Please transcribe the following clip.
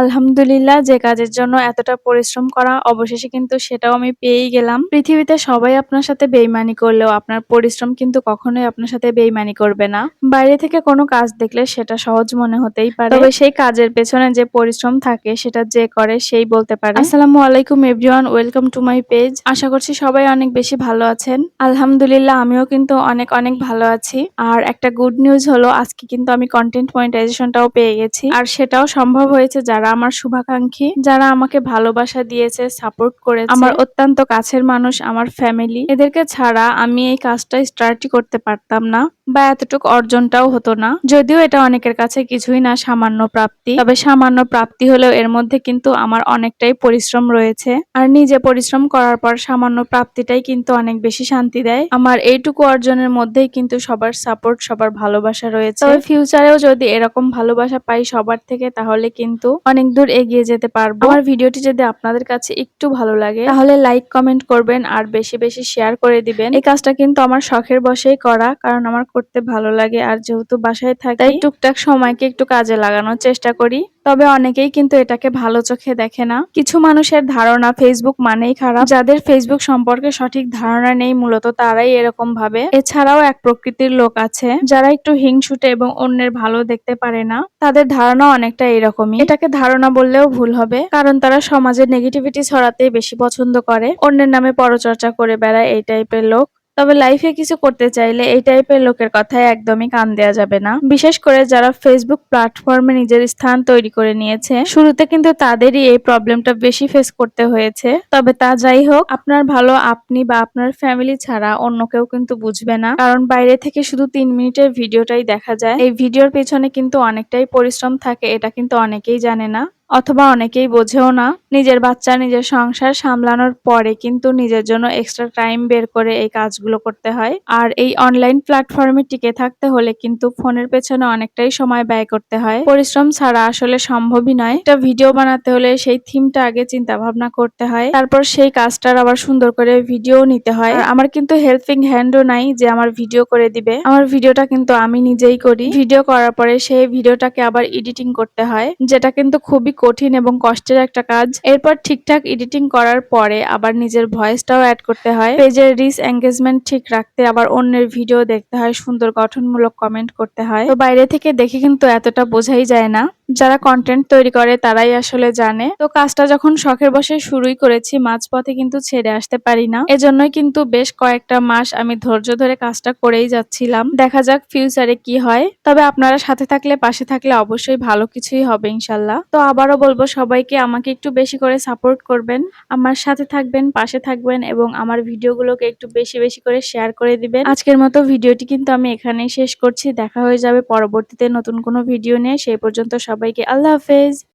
আলহামদুলিল্লাহ, যে কাজের জন্য এতটা পরিশ্রম করা অবশেষে কিন্তু সেটাও আমি পেয়েই গেলাম। পৃথিবীতে সবাই আপনার সাথে বেইমানি করলেও আপনার পরিশ্রম কিন্তু কখনোই আপনার সাথে বেইমানি করবে না। বাইরে থেকে কোনো কাজ দেখলে সেটা সহজ মনে হতেই পারে। তবে সেই কাজের পেছনে যে পরিশ্রম থাকে, সেটা যে করে সেই বলতে পারে। আসসালামু আলাইকুম everyone, welcome to my page. আশা করছি সবাই অনেক বেশি ভালো আছেন। আলহামদুলিল্লাহ, আমিও কিন্তু অনেক অনেক ভালো আছি। আর একটা গুড নিউজ হলো, আজকে কিন্তু আমি কন্টেন্ট মনিটাইজেশনটাও পেয়ে গেছি। আর সেটাও সম্ভব হয়েছে যারা আমার শুভাকাঙ্ক্ষী, যারা আমাকে ভালোবাসা দিয়েছে সাপোর্ট করে আমার অত্যন্ত কাছের মানুষ, আমার ফ্যামিলি এদেরকে ছাড়া আমি এই কাজটা স্টার্টই করতে পারতাম না। বা এতটুকু অর্জনটাও হতো না। যদিও এটা অনেকের কাছে কিছুই না, সামান্য প্রাপ্তি। তবে সামান্য প্রাপ্তি হলেও এর মধ্যে কিন্তু আমার অনেকটাই পরিশ্রম রয়েছে। আর নিজে পরিশ্রম করার পর সামান্য প্রাপ্তিটাই কিন্তু অনেক বেশি শান্তি দেয়। আমার এইটুকু অর্জনের মধ্যেই কিন্তু সবার সাপোর্ট সবার ভালোবাসা রয়েছে। তবে ফিউচারেও যদি এরকম ভালোবাসা পাই সবার থেকে, তাহলে কিন্তু অনেক দূর এগিয়ে যেতে পারব। আমার ভিডিওটি যদি আপনাদের কাছে একটু ভালো লাগে, তাহলে লাইক কমেন্ট করবেন আর বেশি বেশি শেয়ার করে দিবেন। এই কাজটা কিন্তু আমার শখের বসেই করা, কারণ আমার করতে ভালো লাগে। আর যেহেতু বাসায় থাকি, তাই টুকটাক সময়কে একটু কাজে লাগানোর চেষ্টা করি। তবে অনেকেই কিন্তু এটাকে ভালো চোখে দেখে না। কিছু মানুষের ধারণা ফেসবুক মানেই খারাপ। যাদের ফেসবুক সম্পর্কে সঠিক ধারণা নেই, মূলত তারাই এরকম ভাবে। এছাড়াও এক প্রকৃতির লোক আছে, যারা একটু হিংসুটে এবং অন্যের ভালো দেখতে পারে না। তাদের ধারণা অনেকটা এরকমই। এটাকে ধারণা বললেও ভুল হবে, কারণ তারা সমাজের নেগেটিভিটি ছড়াতেই বেশি পছন্দ করে। অন্যের নামে পরচর্চা করে বেড়ায় এই টাইপের লোক। তবে লাইফে কিছু করতে চাইলে এই টাইপের লোকের কথায় একদমই কান দেওয়া যাবে না। বিশেষ করে যারা ফেসবুক প্ল্যাটফর্মে নিজের স্থান তৈরি করে নিয়েছে, শুরুতে কিন্তু তাদেরই এই প্রবলেমটা বেশি ফেস করতে হয়েছে। তবে তা যাই হোক, আপনার ভালো আপনি বা আপনার ফ্যামিলি ছাড়া অন্য কেউ কিন্তু বুঝবে না। কারণ বাইরে থেকে শুধু তিন মিনিটের ভিডিওটাই দেখা যায়। এই ভিডিওর পেছনে কিন্তু অনেকটাই পরিশ্রম থাকে, এটা কিন্তু অনেকেই জানে না। অথবা অনেকেই বোঝেও না, নিজের বাচ্চা নিজের সংসার সামলানোর পরে কিন্তু নিজের জন্য এক্সট্রা টাইম বের করে এই কাজগুলো করতে হয়। আর এই অনলাইন প্ল্যাটফর্মে টিকে থাকতে হলে কিন্তু ফোনের পেছনে অনেকটাই সময় ব্যয় করতে হয়। পরিশ্রম ছাড়া আসলে সম্ভবই নয়। একটা ভিডিও বানাতে হলে সেই থিমটা আগে চিন্তা ভাবনা করতে হয়, তারপর সেই কাজটার আবার সুন্দর করে ভিডিও নিতে হয়। আমার কিন্তু হেল্পিং হ্যান্ডও নাই যে আমার ভিডিও করে দিবে। আমার ভিডিওটা কিন্তু আমি নিজেই করি। ভিডিও করার পরে সেই ভিডিওটাকে আবার এডিটিং করতে হয়, যেটা কিন্তু খুবই কঠিন এবং কষ্টের একটা কাজ। এরপর ঠিকঠাক এডিটিং করার পরে আবার নিজের ভয়েসটাও অ্যাড করতে হয়। পেজের রিস এঙ্গেজমেন্ট ঠিক রাখতে আবার অন্যের ভিডিও দেখতে হয়, সুন্দর গঠনমূলক কমেন্ট করতে হয়। তো বাইরে থেকে দেখে কিন্তু এতটা বোঝাই যায় না। যারা কন্টেন্ট তৈরি করে তারাই আসলে জানে। তো কাজটা যখন শখের বসে শুরুই করেছি, মাঝপথে কিন্তু ছেড়ে আসতে পারি না। এজন্যই কিন্তু বেশ কয়েকটা মাস আমি ধৈর্য ধরে কাজটা করেই যাচ্ছিলাম। দেখা যাক ফিউচারে কি হয়। তবে আপনারা সাথে থাকলে, পাশে থাকলে অবশ্যই ভালো কিছুই হবে ইনশাল্লাহ। তো আবারও বলব, সবাইকে আমাকে একটু বেশি করে সাপোর্ট করবেন। আমার সাথে থাকবেন, পাশে থাকবেন এবং আমার ভিডিওগুলোকে একটু বেশি বেশি করে শেয়ার করে দিবেন। আজকের মতো ভিডিওটি কিন্তু আমি এখানেই শেষ করছি। দেখা হয়ে যাবে পরবর্তীতে নতুন কোনো ভিডিও নিয়ে। সেই পর্যন্ত সবাইকে আল্লাহ হাফেজ।